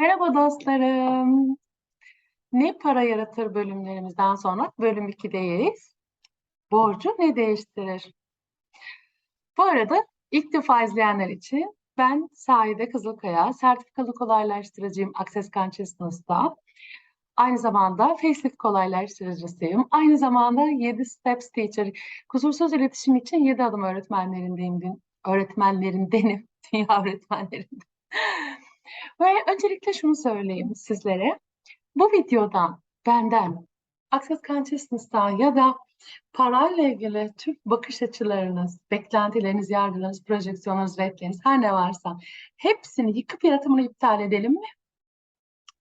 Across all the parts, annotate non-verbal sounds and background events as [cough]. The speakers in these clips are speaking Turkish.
Merhaba dostlarım. Ne para yaratır bölümlerimizden sonra bölüm 2'deyiz. Borcu ne değiştirir? Bu arada ilk defa izleyenler için ben Saide Kızılkaya, sertifikalı kolaylaştırıcıyım Access Consciousness'ta. Aynı zamanda facelift kolaylaştırıcısıyım. Aynı zamanda 7 Steps Teacher, kusursuz iletişim için 7 adım öğretmenlerindeyim. Öğretmenlerindenim, [laughs] dünya öğretmenlerinden. Ve öncelikle şunu söyleyeyim sizlere. Bu videodan benden Access Consciousness'tan ya da parayla ilgili tüm bakış açılarınız, beklentileriniz, yargılarınız, projeksiyonunuz, redleriniz her ne varsa hepsini yıkıp yaratımını iptal edelim mi?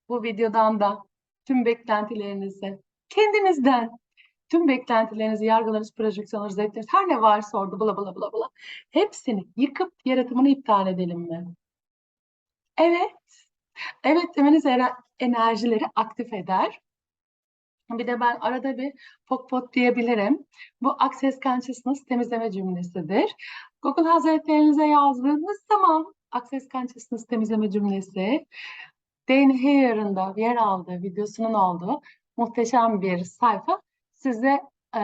Bu videodan da tüm beklentilerinizi kendinizden tüm beklentilerinizi, yargılarınız, projeksiyonlarınız, redleriniz her ne varsa orada bla bla bla bla hepsini yıkıp yaratımını iptal edelim mi? Evet. Evet demeniz enerjileri aktif eder. Bir de ben arada bir pok pot diyebilirim. Bu Access Consciousness temizleme cümlesidir. Google Hazretlerinize yazdığınız zaman Access Consciousness temizleme cümlesi Dan Heer'ın da yer aldığı videosunun olduğu muhteşem bir sayfa size e,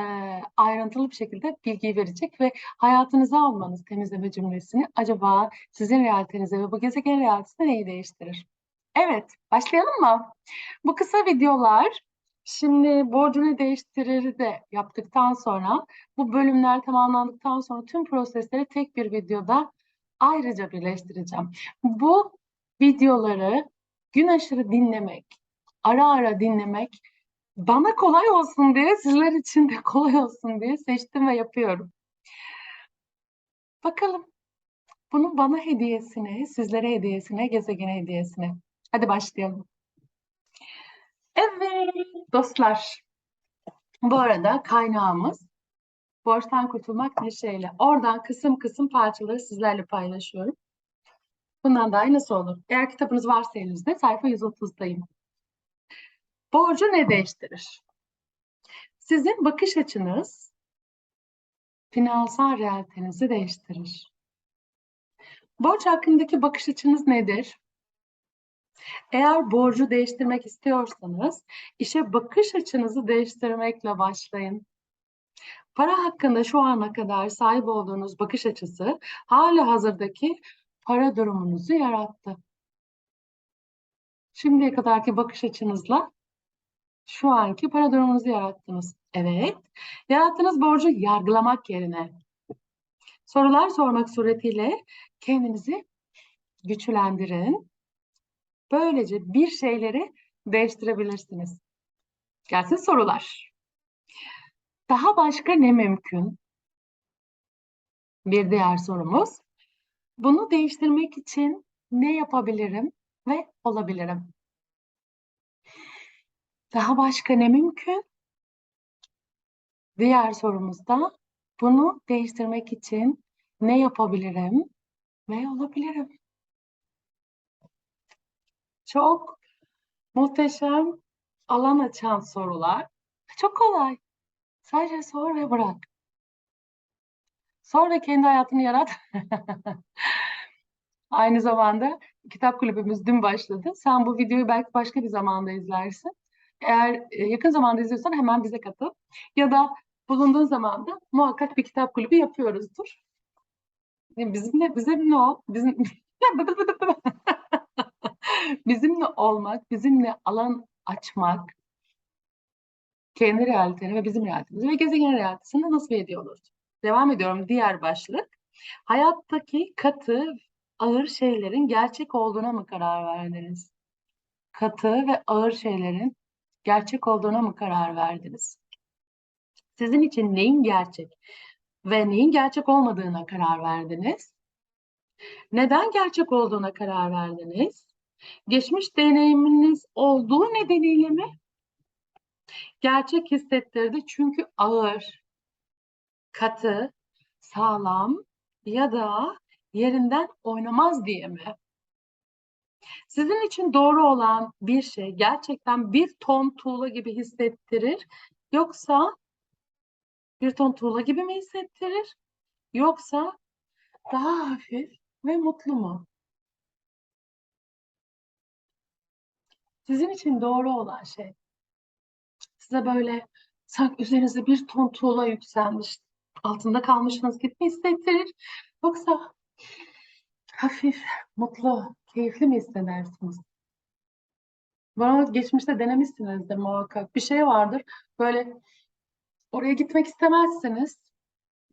ayrıntılı bir şekilde bilgi verecek ve hayatınıza almanız temizleme cümlesini acaba sizin realitenize ve bu gezegen realitesine neyi değiştirir? Evet, başlayalım mı? Bu kısa videolar şimdi borcunu değiştirir de yaptıktan sonra bu bölümler tamamlandıktan sonra tüm prosesleri tek bir videoda ayrıca birleştireceğim. Bu videoları gün aşırı dinlemek, ara ara dinlemek bana kolay olsun diye, sizler için de kolay olsun diye seçtim ve yapıyorum. Bakalım bunun bana hediyesine, sizlere hediyesine, gezegene hediyesine. Hadi başlayalım. Evet dostlar. Bu arada kaynağımız borçtan kurtulmak neşeyle. Oradan kısım kısım parçaları sizlerle paylaşıyorum. Bundan daha nasıl olur? Eğer kitabınız varsa elinizde sayfa 130'dayım. Borcu ne değiştirir? Sizin bakış açınız finansal realitenizi değiştirir. Borç hakkındaki bakış açınız nedir? Eğer borcu değiştirmek istiyorsanız işe bakış açınızı değiştirmekle başlayın. Para hakkında şu ana kadar sahip olduğunuz bakış açısı hala hazırdaki para durumunuzu yarattı. Şimdiye kadarki bakış açınızla şu anki para durumunuzu yarattınız. Evet, yarattığınız borcu yargılamak yerine sorular sormak suretiyle kendinizi güçlendirin. Böylece bir şeyleri değiştirebilirsiniz. Gelsin sorular. Daha başka ne mümkün? Bir diğer sorumuz. Bunu değiştirmek için ne yapabilirim ve olabilirim? Daha başka ne mümkün? Diğer sorumuzda bunu değiştirmek için ne yapabilirim ve olabilirim? Çok muhteşem alan açan sorular. Çok kolay. Sadece sor ve bırak. Sor ve kendi hayatını yarat. [laughs] Aynı zamanda kitap kulübümüz dün başladı. Sen bu videoyu belki başka bir zamanda izlersin. Eğer e, yakın zamanda izliyorsan hemen bize katıl. Ya da bulunduğun zamanda muhakkak bir kitap kulübü yapıyoruzdur. Bizimle, bizimle ol. Bizim... [laughs] bizimle olmak, bizimle alan açmak, kendi realiteni ve bizim realitemizi ve gezegen realitesini nasıl ediyoruz? Devam ediyorum diğer başlık. Hayattaki katı, ağır şeylerin gerçek olduğuna mı karar verdiniz? Katı ve ağır şeylerin gerçek olduğuna mı karar verdiniz? Sizin için neyin gerçek ve neyin gerçek olmadığına karar verdiniz? Neden gerçek olduğuna karar verdiniz? Geçmiş deneyiminiz olduğu nedeniyle mi? Gerçek hissettirdi çünkü ağır, katı, sağlam ya da yerinden oynamaz diye mi? Sizin için doğru olan bir şey gerçekten bir ton tuğla gibi hissettirir yoksa bir ton tuğla gibi mi hissettirir yoksa daha hafif ve mutlu mu? Sizin için doğru olan şey. Size böyle sanki üzerinize bir ton tuğla yükselmiş, altında kalmışsınız gibi hissettirir. Yoksa hafif, mutlu, keyifli mi hissedersiniz? Bana geçmişte denemişsinizdir muhakkak. Bir şey vardır. Böyle oraya gitmek istemezsiniz.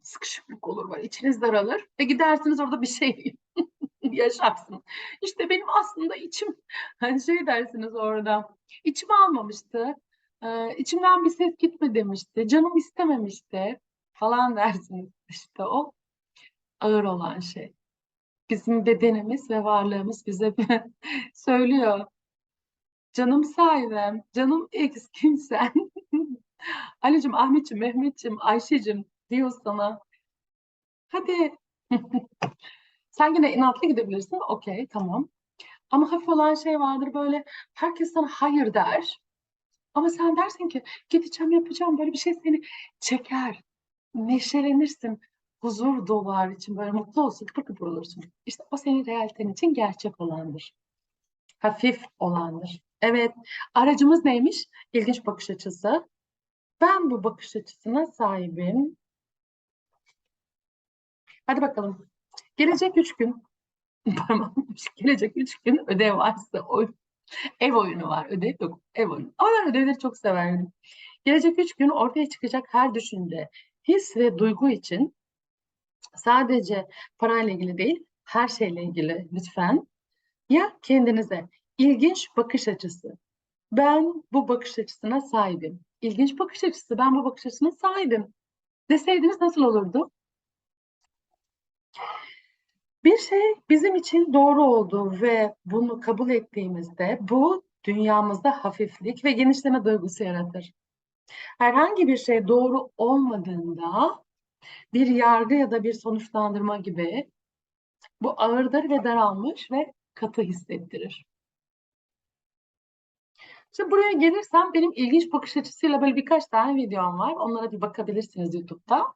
Sıkışıklık olur böyle. içiniz daralır. Ve gidersiniz orada bir şey [laughs] yaşarsınız. İşte benim aslında içim [laughs] hani şey dersiniz orada. İçim almamıştı. İçimden bir ses gitme demişti. Canım istememişti falan [laughs] dersiniz. İşte o ağır olan şey. Bizim bedenimiz ve varlığımız bize [laughs] söylüyor. Canım sahibim, canım eks kimsen. [laughs] Ali'cim, Ahmet'ciğim, Mehmet'ciğim, Ayşe'cim diyor sana. Hadi. [laughs] Sen yine inatlı gidebilirsin. Okey, tamam. Ama hafif olan şey vardır böyle herkes sana hayır der. Ama sen dersin ki gideceğim yapacağım böyle bir şey seni çeker. Neşelenirsin. Huzur dolar için böyle mutlu olsun, kıpır kıpır olursun. İşte o senin realiten için gerçek olandır. Hafif olandır. Evet, aracımız neymiş? İlginç bakış açısı. Ben bu bakış açısına sahibim. Hadi bakalım. Gelecek üç gün, [laughs] pardon, gelecek üç gün ödev varsa oyun, ev oyunu var. Ödev yok, ev oyunu. Ama ben ödevleri çok severdim. Gelecek üç gün ortaya çıkacak her düşünce, his ve duygu için sadece parayla ilgili değil, her şeyle ilgili lütfen. Ya kendinize ilginç bakış açısı. Ben bu bakış açısına sahibim. İlginç bakış açısı. Ben bu bakış açısına sahibim. Deseydiniz nasıl olurdu? Bir şey bizim için doğru oldu ve bunu kabul ettiğimizde bu dünyamızda hafiflik ve genişleme duygusu yaratır. Herhangi bir şey doğru olmadığında bir yargı ya da bir sonuçlandırma gibi bu ağırdır ve daralmış ve katı hissettirir. Şimdi buraya gelirsem benim ilginç bakış açısıyla böyle birkaç tane videom var. Onlara bir bakabilirsiniz YouTube'da.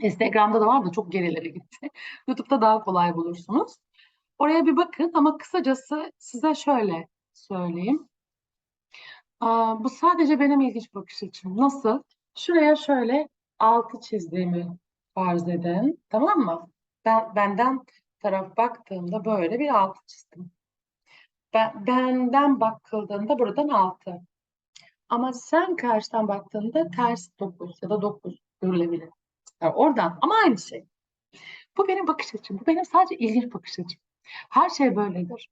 Instagram'da da var da çok gerilere gitti. [laughs] YouTube'da daha kolay bulursunuz. Oraya bir bakın ama kısacası size şöyle söyleyeyim. Aa, bu sadece benim ilginç bakış açım. Nasıl? Şuraya şöyle altı çizdiğimi farz edin. Tamam mı? Ben benden taraf baktığımda böyle bir altı çizdim. Ben, benden bakıldığında buradan altı. Ama sen karşıdan baktığında ters dokuz ya da dokuz görülebilir. Yani oradan ama aynı şey. Bu benim bakış açım. Bu benim sadece ilginç bakış açım. Her şey böyledir.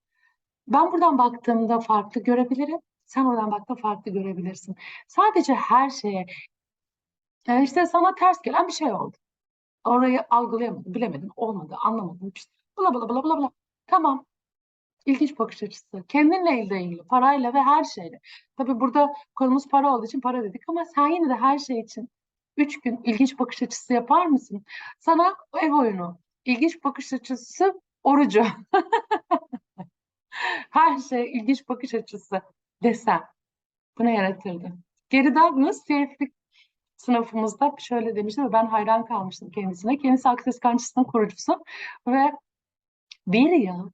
Ben buradan baktığımda farklı görebilirim. Sen oradan baktığında farklı görebilirsin. Sadece her şeye yani işte sana ters gelen bir şey oldu. Orayı algılayamadın, bilemedin, olmadı, anlamadın. İşte bla bla bla bla bla. Tamam. İlginç bakış açısı. Kendinle ilgili, parayla ve her şeyle. Tabii burada konumuz para olduğu için para dedik ama sen yine de her şey için üç gün ilginç bakış açısı yapar mısın? Sana ev oyunu, ilginç bakış açısı orucu. [laughs] her şey ilginç bakış açısı desem. Bu ne yaratırdı? Gary Douglas seyircilik sınıfımızda şöyle demişti ve ben hayran kalmıştım kendisine. Kendisi Akses Kancısı'nın kurucusu ve bir yıl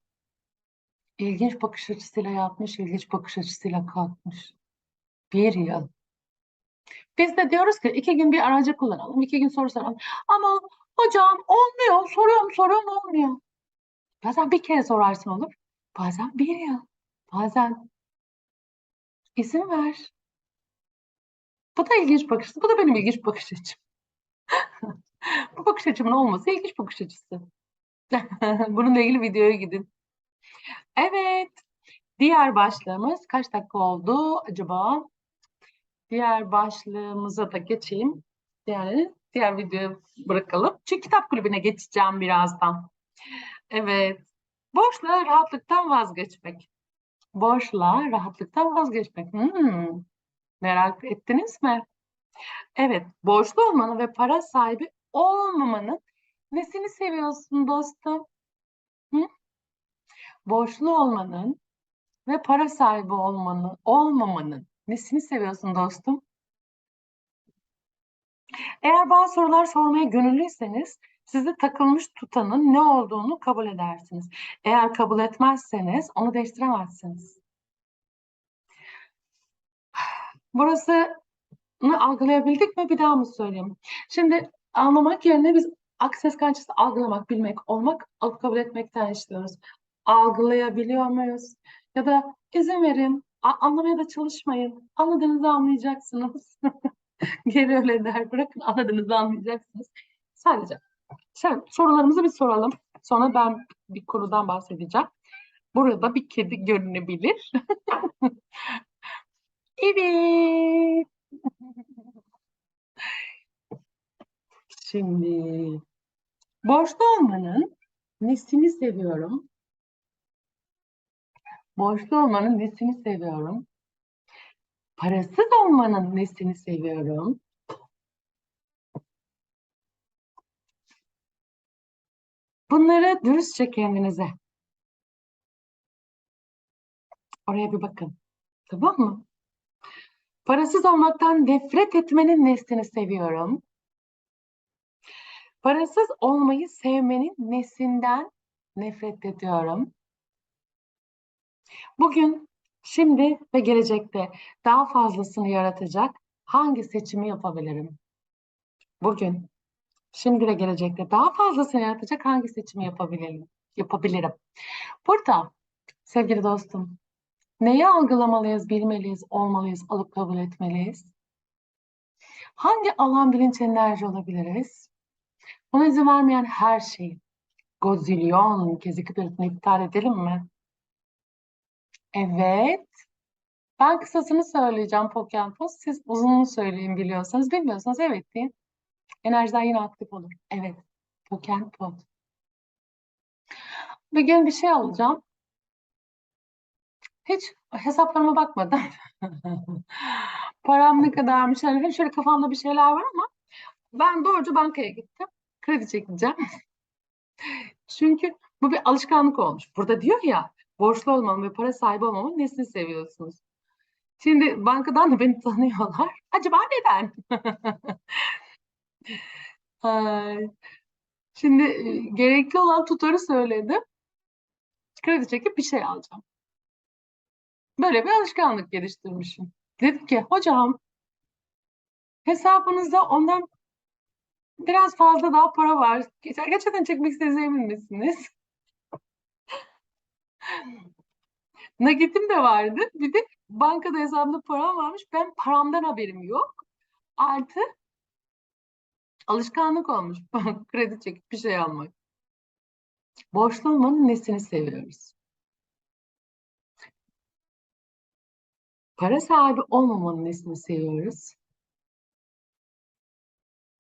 ilginç bakış açısıyla yatmış, ilginç bakış açısıyla kalkmış. Bir yıl. Biz de diyoruz ki iki gün bir aracı kullanalım, iki gün soru soralım. Ama hocam olmuyor, soruyorum soruyorum olmuyor. Bazen bir kere sorarsın olur, bazen bir yıl, bazen izin ver. Bu da ilginç bakış bu da benim ilginç bakış açım. [laughs] bu bakış açımın olması ilginç bakış açısı. [laughs] Bununla ilgili videoya gidin. Evet. Diğer başlığımız kaç dakika oldu acaba? Diğer başlığımıza da geçeyim. Yani diğer videoyu bırakalım. Çünkü kitap kulübüne geçeceğim birazdan. Evet. Boşluğa rahatlıktan vazgeçmek. Boşluğa rahatlıktan vazgeçmek. Hmm. Merak ettiniz mi? Evet. Borçlu olmanın ve para sahibi olmamanın nesini seviyorsun dostum? Hı? Borçlu olmanın ve para sahibi olmanın, olmamanın nesini seviyorsun dostum? Eğer bazı sorular sormaya gönüllüyseniz sizi takılmış tutanın ne olduğunu kabul edersiniz. Eğer kabul etmezseniz onu değiştiremezsiniz. Burası algılayabildik mi? Bir daha mı söyleyeyim? Şimdi anlamak yerine biz akses kançası algılamak, bilmek, olmak, alıp kabul etmekten işliyoruz. Algılayabiliyor muyuz? Ya da izin verin, anlamaya da çalışmayın. Anladığınızı anlayacaksınız. [laughs] Geri öyle der, bırakın anladığınızı anlayacaksınız. Sadece Şimdi sorularımızı bir soralım. Sonra ben bir konudan bahsedeceğim. Burada bir kedi görünebilir. [laughs] Evet. Şimdi borçlu olmanın nesini seviyorum? Borçlu olmanın nesini seviyorum? Parasız olmanın nesini seviyorum? Bunları dürüstçe kendinize. Oraya bir bakın. Tamam mı? Parasız olmaktan nefret etmenin nesini seviyorum? Parasız olmayı sevmenin nesinden nefret ediyorum? Bugün, şimdi ve gelecekte daha fazlasını yaratacak hangi seçimi yapabilirim? Bugün, şimdi ve gelecekte daha fazlasını yaratacak hangi seçimi yapabilirim? Yapabilirim. Burada sevgili dostum, neyi algılamalıyız, bilmeliyiz, olmalıyız, alıp kabul etmeliyiz? Hangi alan bilinç enerji olabiliriz? Buna izin vermeyen her şeyi gozilyon kez iki birisini iptal edelim mi? Evet. Ben kısasını söyleyeceğim Pokempoz. Siz uzununu söyleyin biliyorsanız. Bilmiyorsanız evet deyin. Enerjiler yine aktif olur. Evet. Pokempoz. Bir gün bir şey alacağım. Hiç hesaplarıma bakmadan. [laughs] Param ne kadarmış? Yani hep şöyle kafamda bir şeyler var ama ben doğruca bankaya gittim. Kredi çekeceğim. [laughs] Çünkü bu bir alışkanlık olmuş. Burada diyor ya borçlu olmanın ve para sahibi olmanın nesini seviyorsunuz? Şimdi bankadan da beni [laughs] tanıyorlar. Acaba neden? Şimdi e, gerekli olan tutarı söyledim. Kredi çekip bir şey alacağım. Böyle bir alışkanlık geliştirmişim. Dedim ki hocam hesabınızda ondan biraz fazla daha para var. Gerçekten çekmek istediğinize emin misiniz? [laughs] Nakitim de vardı. Bir de bankada hesabımda param varmış. Ben paramdan haberim yok. Artı alışkanlık olmuş. [laughs] Kredi çekip bir şey almak. Borçlu olmanın nesini seviyoruz? Para sahibi olmamanın nesini seviyoruz?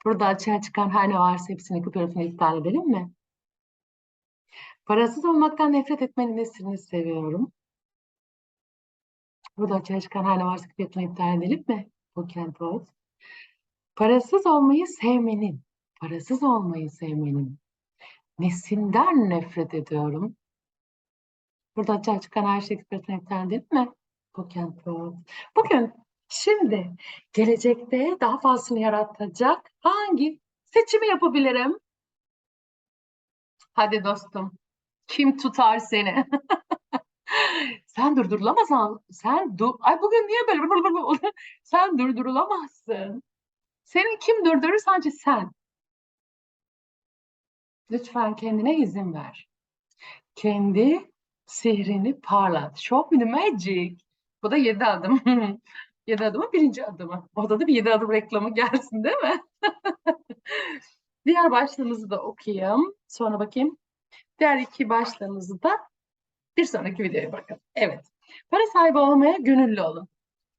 Burada açığa çıkan her ne varsa hepsini fotoğrafını iptal edelim mi? Parasız olmaktan nefret etmenin nesini seviyorum? Burada açığa çıkan her ne varsa fotoğrafını iptal edelim mi? Book and Pause. Parasız olmayı sevmenin, parasız olmayı sevmenin nesinden nefret ediyorum? Burada açığa çıkan her şey fotoğrafını iptal edelim mi? Pause. Bugün Şimdi gelecekte daha fazlasını yaratacak hangi seçimi yapabilirim? Hadi dostum. Kim tutar seni? [laughs] sen durdurulamazsın. Sen dur. Ay bugün niye böyle? [laughs] sen durdurulamazsın. Seni kim durdurur? Sadece sen. Lütfen kendine izin ver. Kendi sihrini parlat. Show me the magic. Bu da yedi adım. [laughs] Yedi adımın birinci adımı. Orada da bir yedi adım reklamı gelsin değil mi? [laughs] Diğer başlığımızı da okuyayım. Sonra bakayım. Diğer iki başlığımızı da bir sonraki videoya bakın. Evet. Para sahibi olmaya gönüllü olun.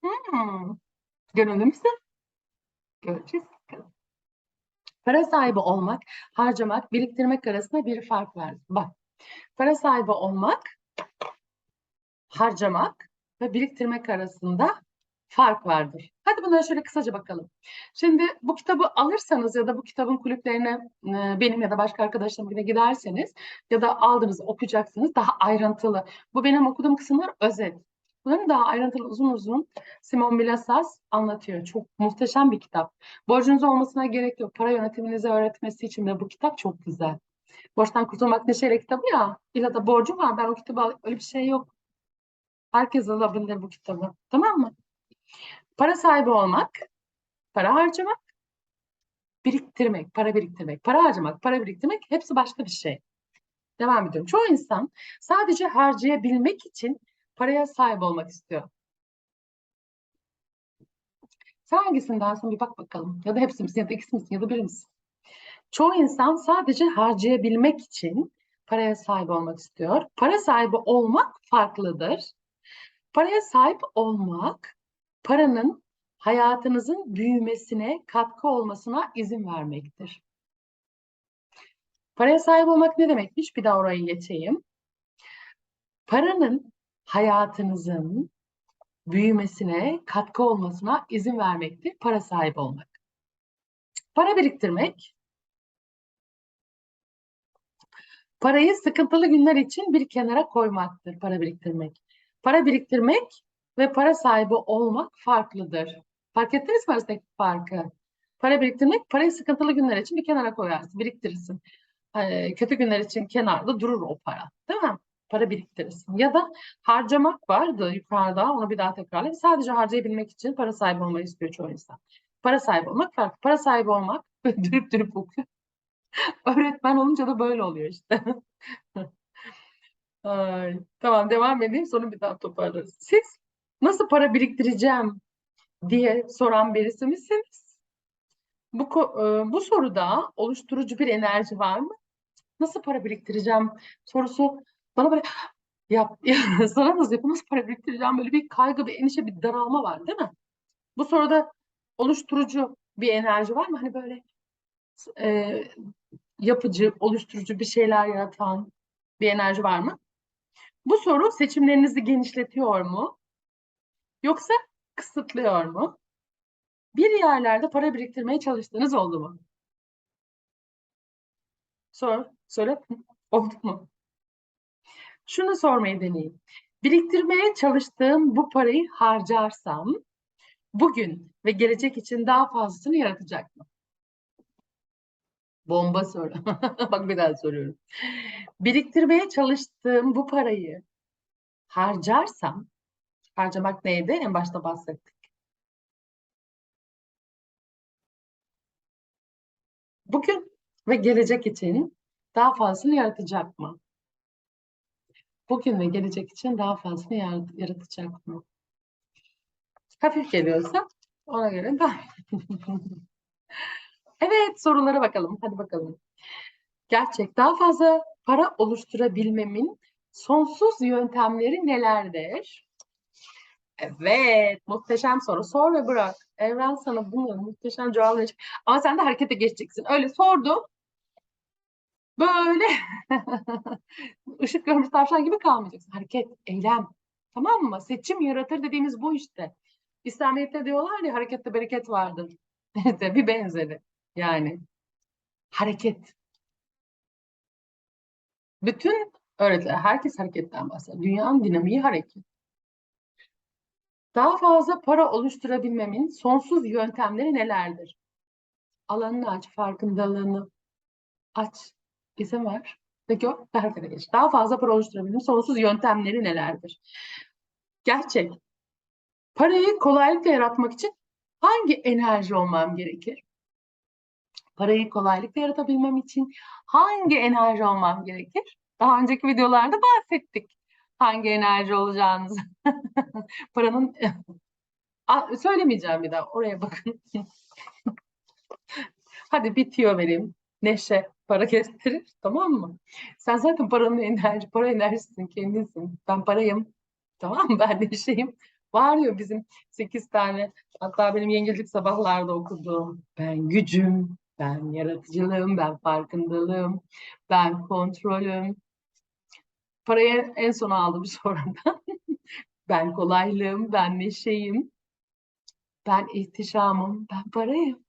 Hmm. Gönüllü müsün? Göreceğiz. Para sahibi olmak, harcamak, biriktirmek arasında bir fark var. Bak, para sahibi olmak, harcamak ve biriktirmek arasında fark vardır. Hadi bunlara şöyle kısaca bakalım. Şimdi bu kitabı alırsanız ya da bu kitabın kulüplerine e, benim ya da başka arkadaşlarımla giderseniz ya da aldığınız okuyacaksınız daha ayrıntılı. Bu benim okuduğum kısımlar özet. Bunların daha ayrıntılı uzun uzun Simon Bilasas anlatıyor. Çok muhteşem bir kitap. Borcunuz olmasına gerek yok. Para yönetiminizi öğretmesi için de bu kitap çok güzel. Borçtan kurtulmak neşeyle kitabı ya. İlla da borcum var. Ben o kitabı al- öyle bir şey yok. Herkes alabilir bu kitabı. Tamam mı? Para sahibi olmak, para harcamak, biriktirmek, para biriktirmek, para harcamak, para biriktirmek hepsi başka bir şey. Devam ediyorum. Çoğu insan sadece harcayabilmek için paraya sahip olmak istiyor. Sen hangisinden bir bak bakalım. Ya da hepsi misin ya da ikisi misin ya da biri misin? Çoğu insan sadece harcayabilmek için paraya sahip olmak istiyor. Para sahibi olmak farklıdır. Paraya sahip olmak, paranın hayatınızın büyümesine, katkı olmasına izin vermektir. Paraya sahip olmak ne demekmiş? Bir daha orayı geçeyim. Paranın hayatınızın büyümesine, katkı olmasına izin vermektir. Para sahibi olmak. Para biriktirmek, parayı sıkıntılı günler için bir kenara koymaktır para biriktirmek. Para biriktirmek ve para sahibi olmak farklıdır. Fark ettiniz mi arasındaki farkı? Para biriktirmek, parayı sıkıntılı günler için bir kenara koyarsın, biriktirirsin. Kötü günler için kenarda durur o para, değil mi? Para biriktirirsin. Ya da harcamak vardı yukarıda, onu bir daha tekrarlayayım. Sadece harcayabilmek için para sahibi olmayı istiyor çoğu insan. Para sahibi olmak farklı. Para sahibi olmak, [laughs] dürüp dürüp okuyor. Öğretmen olunca da böyle oluyor işte. [laughs] Ay, tamam devam edeyim sonra bir daha toparlarız. Siz nasıl para biriktireceğim diye soran birisi misiniz? Bu, e, bu soruda oluşturucu bir enerji var mı? Nasıl para biriktireceğim sorusu bana böyle [gasps] yap, [laughs] sana nasıl yapayım, nasıl para biriktireceğim böyle bir kaygı, bir endişe, bir daralma var değil mi? Bu soruda oluşturucu bir enerji var mı? Hani böyle e, yapıcı, oluşturucu bir şeyler yaratan bir enerji var mı? Bu soru seçimlerinizi genişletiyor mu? Yoksa kısıtlıyor mu? Bir yerlerde para biriktirmeye çalıştığınız oldu mu? Sor, söyle. [laughs] Oldu mu? Şunu sormayı deneyin. Biriktirmeye çalıştığım bu parayı harcarsam bugün ve gelecek için daha fazlasını yaratacak mı? Bomba soru. [laughs] Bak bir daha soruyorum. Biriktirmeye çalıştığım bu parayı harcarsam, harcamak neydi? En başta bahsettik. Bugün ve gelecek için daha fazlasını yaratacak mı? Bugün ve gelecek için daha fazlasını yaratacak mı? Hafif geliyorsa ona göre daha. [laughs] evet sorulara bakalım. Hadi bakalım. Gerçek daha fazla para oluşturabilmemin sonsuz yöntemleri nelerdir? Evet, muhteşem soru. Sor ve bırak. Evren sana bunu muhteşem verecek. Ama sen de harekete geçeceksin. Öyle sordum. Böyle [laughs] ışık görmüş tavşan gibi kalmayacaksın. Hareket, eylem. Tamam mı? Seçim yaratır dediğimiz bu işte. İslamiyet'te diyorlar ya harekette bereket vardır. [laughs] Bir benzeri. Yani hareket. Bütün öğretiler, herkes hareketten bahsediyor. Dünyanın dinamiği hareket. Daha fazla para oluşturabilmemin sonsuz yöntemleri nelerdir? Alanını aç, farkındalığını aç. İzin ver ve gör ve geç. Daha fazla para oluşturabilmemin sonsuz yöntemleri nelerdir? Gerçek. Parayı kolaylıkla yaratmak için hangi enerji olmam gerekir? Parayı kolaylıkla yaratabilmem için hangi enerji olmam gerekir? Daha önceki videolarda bahsettik hangi enerji olacağınızı. [laughs] Paranın söylemeyeceğim bir daha. Oraya bakın. [laughs] Hadi bitiyor vereyim. Neşe para getirir. Tamam mı? Sen zaten paranın enerji, para enerjisisin kendinsin. Ben parayım. Tamam mı? Ben neşeyim. Ya bizim sekiz tane hatta benim yengecilik sabahlarda okuduğum ben gücüm, ben yaratıcılığım, ben farkındalığım, ben kontrolüm, Parayı en sona aldım [laughs] sonradan. ben kolaylığım, ben neşeyim, ben ihtişamım, ben parayım.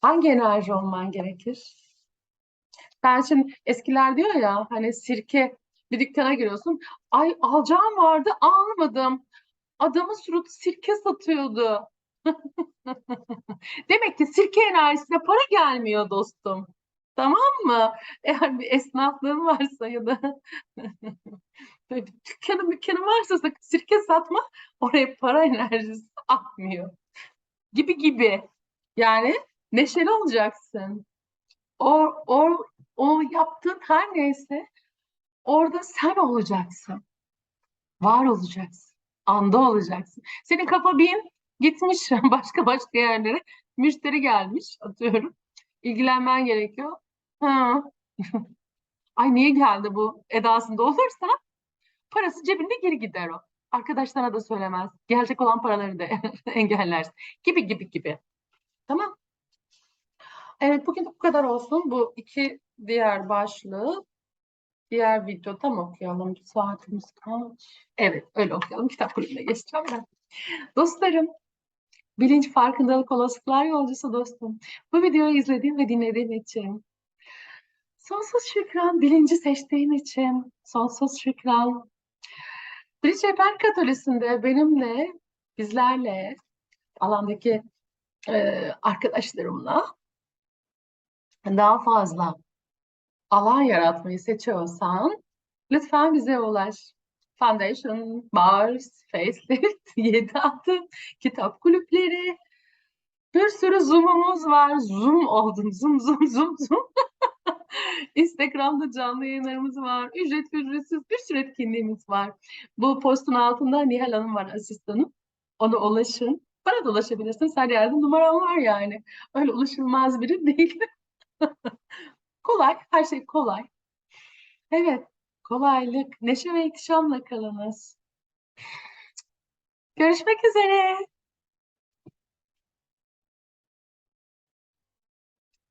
Hangi enerji olman gerekir? Ben şimdi eskiler diyor ya hani sirke bir dükkana giriyorsun. Ay alacağım vardı almadım. Adamın suratı sirke satıyordu. [laughs] [laughs] Demek ki sirke enerjisine para gelmiyor dostum. Tamam mı? Eğer bir esnaflığın varsa ya da [laughs] dükkanın dükkanın varsa sirke satma. Oraya para enerjisi [laughs] akmıyor. Gibi gibi. Yani neşeli olacaksın. O, o, o yaptığın her neyse orada sen olacaksın. Var olacaksın. Anda olacaksın. Senin kafa bin gitmiş [laughs] başka başka yerlere. Müşteri gelmiş atıyorum. İlgilenmen gerekiyor. Ha. [laughs] Ay niye geldi bu edasında olursa parası cebinde geri gider o. Arkadaşlarına da söylemez. Gelecek olan paraları da [laughs] engellersin. Gibi gibi gibi. Tamam. Evet bugün bu kadar olsun. Bu iki diğer başlığı diğer videoda mı okuyalım? Saatimiz kaç? Evet öyle okuyalım. Kitap kulübüne geçeceğim ben. Dostlarım bilinç farkındalık olasılıklar yolcusu dostum. Bu videoyu izlediğin ve dinlediğin için sonsuz şükran bilinci seçtiğin için sonsuz şükran. Bilinç Rehber Katolisi'nde benimle, bizlerle, alandaki e, arkadaşlarımla daha fazla alan yaratmayı seçiyorsan lütfen bize ulaş. Foundation, Bars, Facelift, [laughs] 7 adım, kitap kulüpleri, bir sürü Zoom'umuz var. Zoom oldum. Zoom, zoom, zoom, zoom. [laughs] Instagram'da canlı yayınlarımız var. Ücretli ücretsiz bir sürü etkinliğimiz var. Bu postun altında Nihal Hanım var asistanım. Ona ulaşın. Bana da ulaşabilirsiniz. Her yerde numaram var yani. Öyle ulaşılmaz biri [laughs] değil. kolay. Her şey kolay. Evet. Kolaylık, neşe ve ihtişamla kalınız. Görüşmek üzere.